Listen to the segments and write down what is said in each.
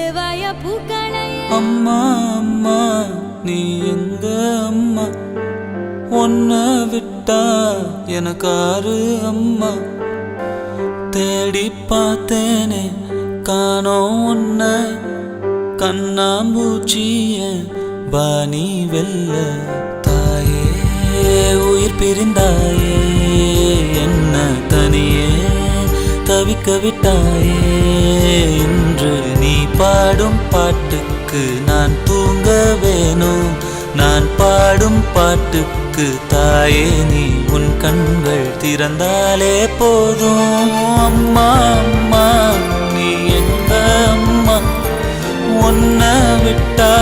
எள்ளுவாய பூக்களை. அம்மா அம்மா நீ எங்க அம்மா? உன்னை விட்டா எனக்காரு அம்மா. தேடி பார்த்தேனே காணோம் உன்ன. கண்ணாம்பூச்சிய பாணி வெல்ல. தாயே உயிர் பிரிந்தாயே என்ன தனியே தவிக்க விட்டாயே இன்று பாடும் பாட்டுக்கு நான் தூங்க வேணும். நான் பாடும் பாட்டுக்கு தாயே நீ உன் கண்கள் திறந்தாலே போதும். அம்மா அம்மா நீ எங்க அம்மா? உன்னை விட்டா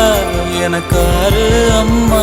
எனக்காரு அம்மா.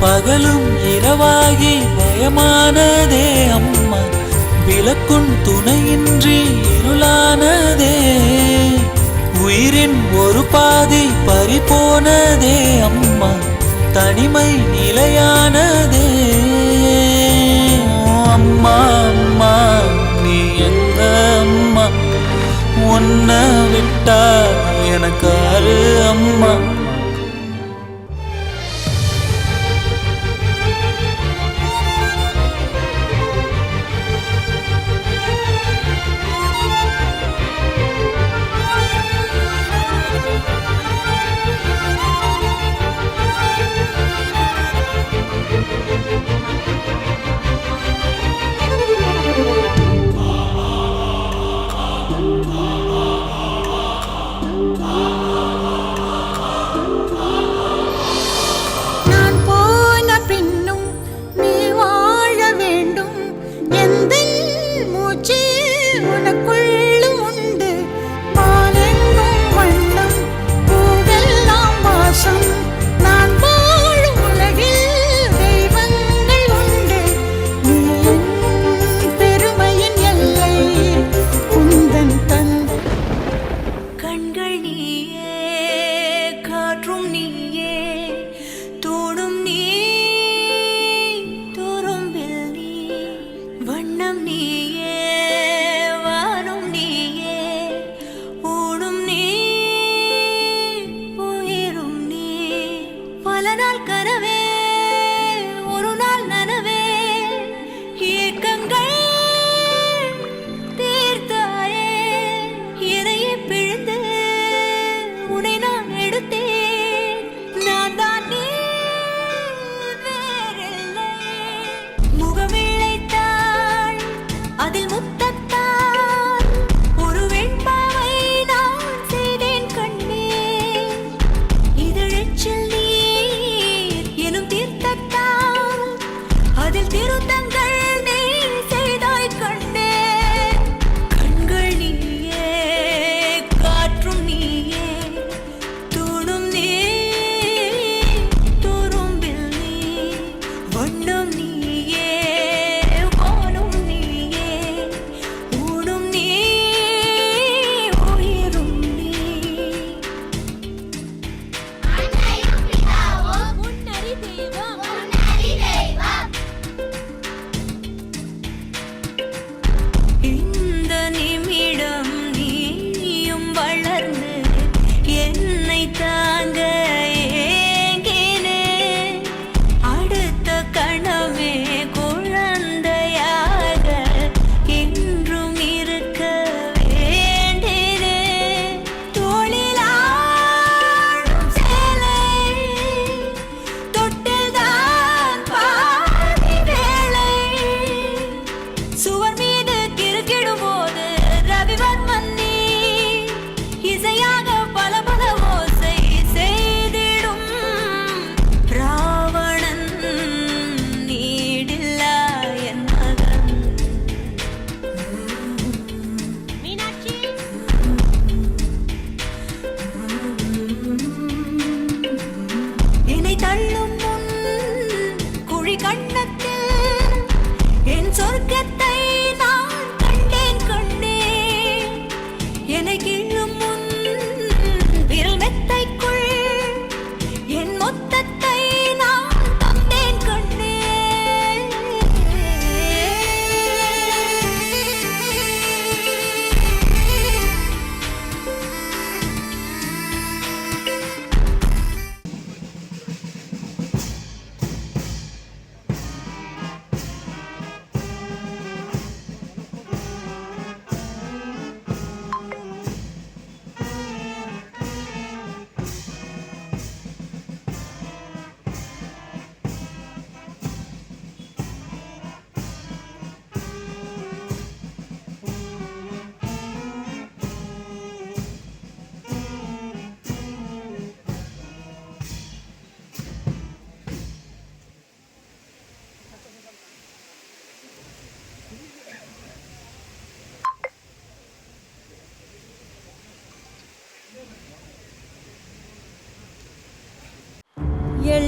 பகலும் இரவாகி பயமானதே அம்மா. விளக்கும் துணையின்றி இருளானதே. உயிரின் ஒரு பாதி பறிபோனதே அம்மா. தனிமை நிலையானதே. அம்மா அம்மா நீ எங்க அம்மா? உன்னை விட்டா ஒன்றும் நீ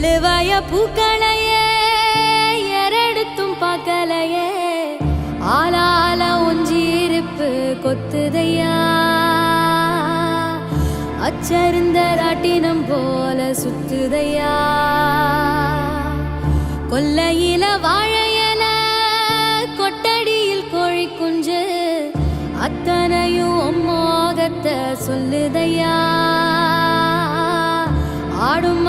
ಅಳುವಯ ಪೂಕಳೆಯೇ ಎರಡುತ್ತುம் பார்க்கலையே ஆளால ஒஞ்சி இருப்பு கொத்துதையா. அச்சருந்த ராட்டினம் போல சுத்துதையா. கொல்லையில வாழையல கொட்டடியில் கோழி குஞ்சு. அத்தனையும் மோகத்தை சொல்லுதையா. ஆடும்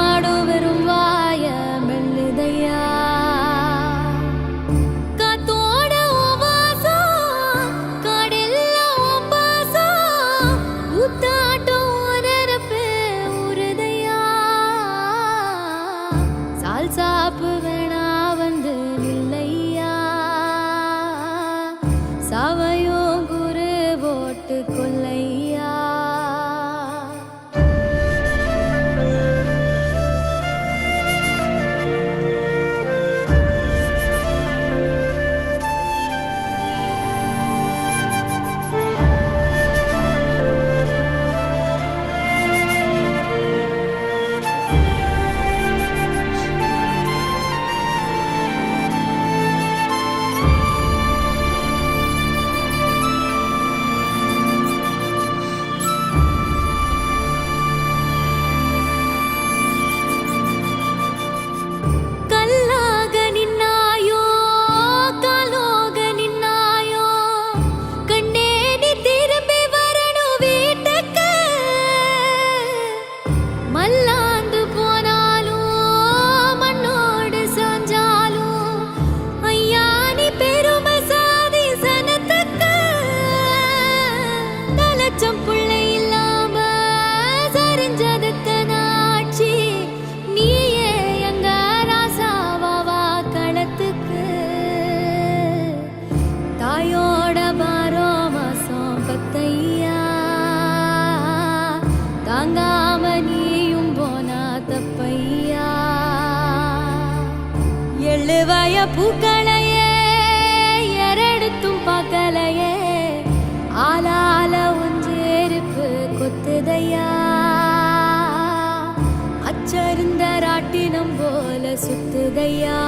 பூக்களையே எரடுத்தும் பார்க்கலையே ஆளால ஒன்று எருப்பு கொத்துதையா. அச்சருந்த ராட்டினம் போல சுத்துதையா.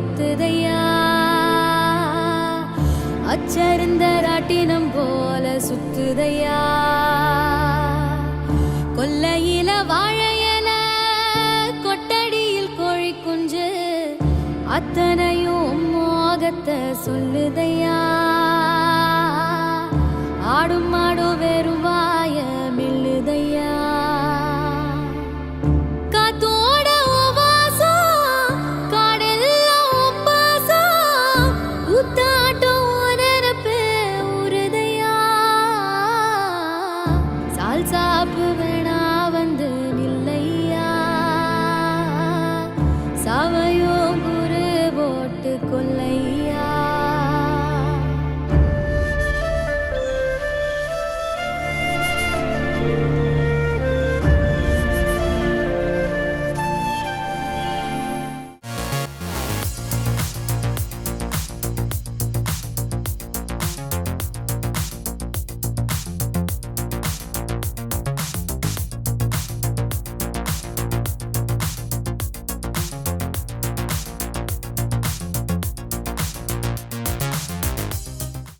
கொத்துதையா அச்சருந்த ராட்டினம் போல சுத்துதையா? கொல்லையில வாழையல கொட்டடியில் கோழி குஞ்சு அத்தனையும் மோகத்தை சொல்லுதையா? ஆடும் மாடும் வெறும்